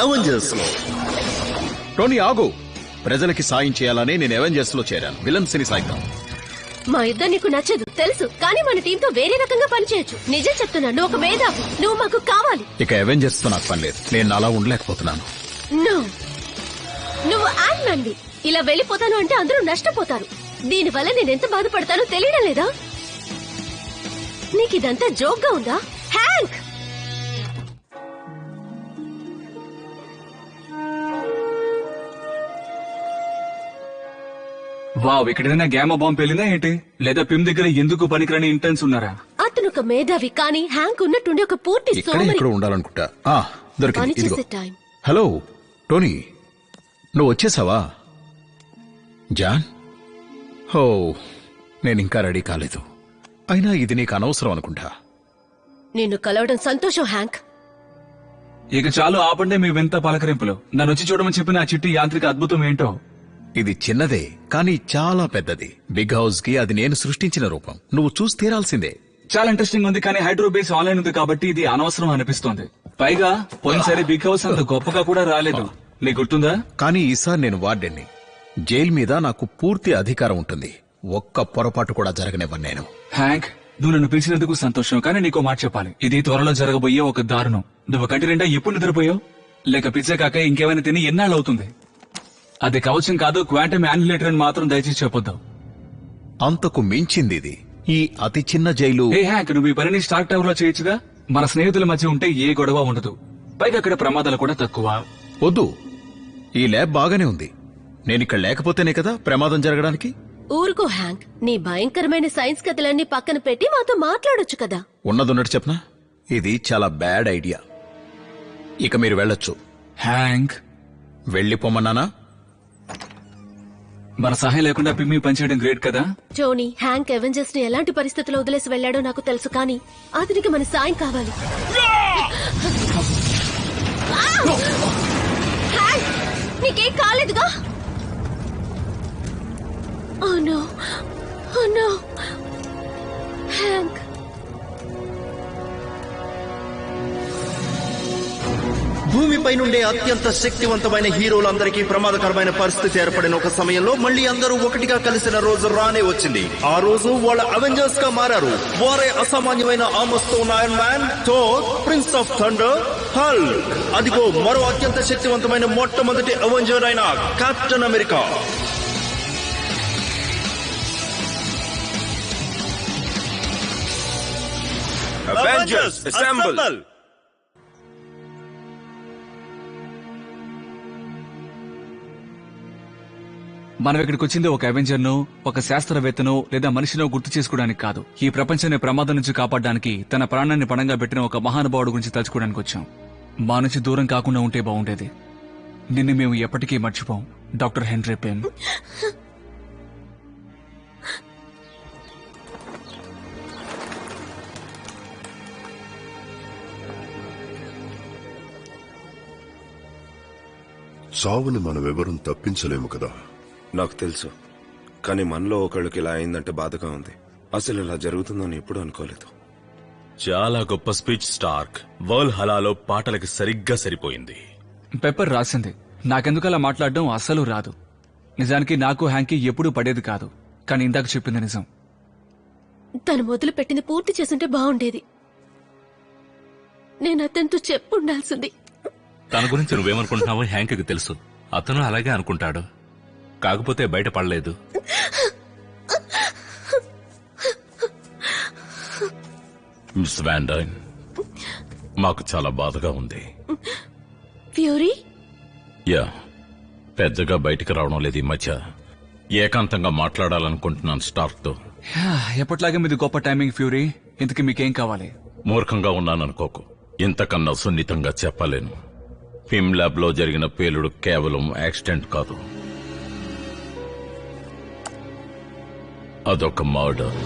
అవెంజర్స్లో. Tony ఆగు. ప్రజలకి సాయం చేయాలని నేను అవెంజర్స్లో చేరాను. విలన్స్ని సాయిద్దాం. మా ఇద్దరు నీకు నచ్చదు తెలుసు. కానీ మన టీంతో వేరే రకంగా పనిచేయచ్చు. నిజం చెప్తున్నా నువ్వు ఒక మేధావి నువ్వు మాకు కావాలి. ఇక అవెంజర్స్తో నాకు పని లేదు. నేను అలా ఉండలేకపోతున్నాను. నువ్వు మ్యాన్వి ఇలా వెళ్ళిపోతాను అంటే అందరూ నష్టపోతారు. దీనివల్ల నేను ఎంత బాధపడతానో తెలియడం లేదా? నీకు ఇదంతా జోక్గా ఉందా? హ్యాంక్ వావ్ ఇక్కడ ఏదైనా గ్యామా బాంబు పేలిందా ఏంటి? లేదా పిమ్ దగ్గర ఎందుకు పనికిరాని ఇంటర్న్స్ ఉన్నారా? అతను ఒక మేధావి కానీ హ్యాంక్ ఉన్నట్టుండి ఒక పూర్తి ఇక్కడే ఇక్కడ ఉండాలనుకుంటా. ఆ, దొరికింది పని ఇదిగో. చేసే టైం హలో టోనీ నువ్వు వచ్చేసావా? జాన్? ఓ నేను ఇంకా రెడీ కాలేదు. అయినా ఇది నీకు అనవసరం అనుకుంటా. నిన్ను కలవడం సంతోషం హ్యాంక్. ఇక చాలు ఆపండి మీ వింత పలకరింపులు. నన్ను వచ్చి చూడమని చెప్పిన ఆ చిట్టి యాంత్రిక అద్భుతం ఏంటో? ఇది చిన్నదే కానీ చాలా పెద్దది. బిగ్ హౌస్కి అది నేను సృష్టించిన రూపం. నువ్వు చూసి తీరాల్సిందే. చాలా ఇంట్రెస్టింగ్ ఉంది కానీ హైడ్రో బేస్ ఆన్లైన్ ఉంది కాబట్టి ఇది అనవసరం అనిపిస్తోంది. పైగా పోయినసారి బిగ్ హౌస్ అంత గొప్పగా కూడా రాలేదు. నీకు గుర్తుందా? కానీ ఈసారి నేను వార్డెన్ని. జైల్ మీద నాకు పూర్తి అధికారం ఉంటుంది. ఒక్క పొరపాటు కూడా జరగనివ్వను నేను. హ్యాంక్ నువ్వు నన్ను పిలిచినందుకు సంతోషం కానీ నీకో మాట చెప్పాలి. ఇది త్వరలో జరగబోయే ఒక దారుణం. నువ్వు కంటి నిండా ఎప్పుడు నిద్రపోయావు? లేక పిజ్జా కాక ఇంకేమైనా తిని ఎన్నాళ్ళు అవుతుంది? అది కవచం కాదు క్వాంటమ్ యాన్యులేటర్ అని మాత్రం దయచేసి చెప్పొద్దు. అంతకు మించింది ఇది ఈ అతి చిన్న జైలు ఏ హ్యాంక్ నువ్వు ఈ పనిని స్టార్ట్ టవర్లో చేయొచ్చుగా? మన స్నేహితుల మధ్య ఉంటే ఏ గొడవ ఉండదు. పైగా అక్కడ ప్రమాదాలు కూడా తక్కువ. వద్దు. ఈ ల్యాబ్ బాగానే ఉంది. నేనిక్కడ లేకపోతేనే కదా ప్రమాదం జరగడానికి? ఊరుకో హ్యాంక్ నీ భయంకరమైన సైన్స్ కథలన్నీ పక్కన పెట్టి మాతో మాట్లాడొచ్చు కదా. ఉన్నదున్నట్టు చెప్పనా? ఇది చాలా బ్యాడ్ ఐడియా. ఇక మీరు వెళ్ళొచ్చు. హ్యాంక్. వెళ్ళిపోమన్నానా? మన సహాయం లేకుండా పిమ్మి పనిచేయడం గ్రేట్ కదా టోనీ హ్యాంక్ అవెంజర్స్ని ఎలాంటి పరిస్థితుల్లో వదిలేసి వెళ్ళాడో నాకు తెలుసు కానీ అతనికి మన సాయం కావాలి హ్యాంక్, నీకేం కాలేదుగా Oh no. Oh no. భూమిపై నుండే అత్యంత శక్తివంతమైన హీరోలందరికీ ప్రమాదకరమైన పరిస్థితి ఏర్పడిన ఒక సమయంలో మళ్ళీ అందరూ ఒకటిగా కలిసిన రోజు రానే వచ్చింది. ఆ రోజు వాళ్ళ అవెంజర్స్గా మారారు. వారే అసామాన్యమైన ఆమస్తో ఉన్న iron man Thor prince of thunder Hulk అదిగో మరో అత్యంత శక్తివంతమైన మొట్టమొదటి అవెంజర్ అయిన కెప్టెన్ అమెరికా Avengers, assemble! మనం ఇక్కడికి వచ్చింది ఒక అవెంజర్ను ఒక శాస్త్రవేత్తను లేదా మనిషినో గుర్తు చేసుకోవడానికి కాదు. ఈ ప్రపంచాన్ని ప్రమాదం నుంచి కాపాడడానికి తన ప్రాణాన్ని పణంగా పెట్టిన ఒక మహానుభావుడు గురించి తలుచుకోవడానికి వచ్చాం. మా నుంచి దూరం కాకుండా ఉంటే బాగుండేది. నిన్ను మేము ఎప్పటికీ మర్చిపోం డాక్టర్ హెన్రీ పేమ్ చావుని మనమెవరం తప్పించలేము కదా. నాకు తెలుసు. కానీ మనలో ఒకళ్ళకి ఇలా అయిందంటే బాధగా ఉంది. అసలు ఇలా జరుగుతుందని ఎప్పుడు అనుకోలేదు. చాలా గొప్ప స్పీచ్ స్టార్క్. వరల్డ్ హలాలో పాటలకి సరిగ్గా సరిపోయింది. పెప్పర్ రాసింది. నాకెందుకు అలా మాట్లాడడం అస్సలు రాదు. నిజానికి నాకు హ్యాంకీ ఎప్పుడూ పడేది కాదు. కానీ ఇందాక చెప్పింది నిజం. తను మొదలు పెట్టింది పూర్తి చేసుంటే బాగుండేది. నేను అతనితో చెప్పుండాల్సింది. తన గురించి నువ్వేమనుకుంటున్నావో హ్యాంక్కి తెలుసు. అతను అలాగే అనుకుంటాడు. కాకపోతే బయట పడలేదు మిస్ వ్యాండైన్ మాకు చాలా బాధగా ఉంది. ఫ్యూరీ? యా పెద్దగా బయటికి రావడం లేదు ఈ మధ్య. ఏకాంతంగా మాట్లాడాలనుకుంటున్నాను స్టార్క్తో హా, ఎప్పట్లాగే మీది గొప్ప టైమింగ్ ఫ్యూరీ. ఇంతకీ మీకేం కావాలి? మూర్ఖంగా ఉన్నాననుకోకు. ఇంతకన్నా సున్నితంగా చెప్పలేను. ఫిమ్ ల్యాబ్లో జరిగిన పేలుడు కేవలం యాక్సిడెంట్ కాదు. అదొక మర్డర్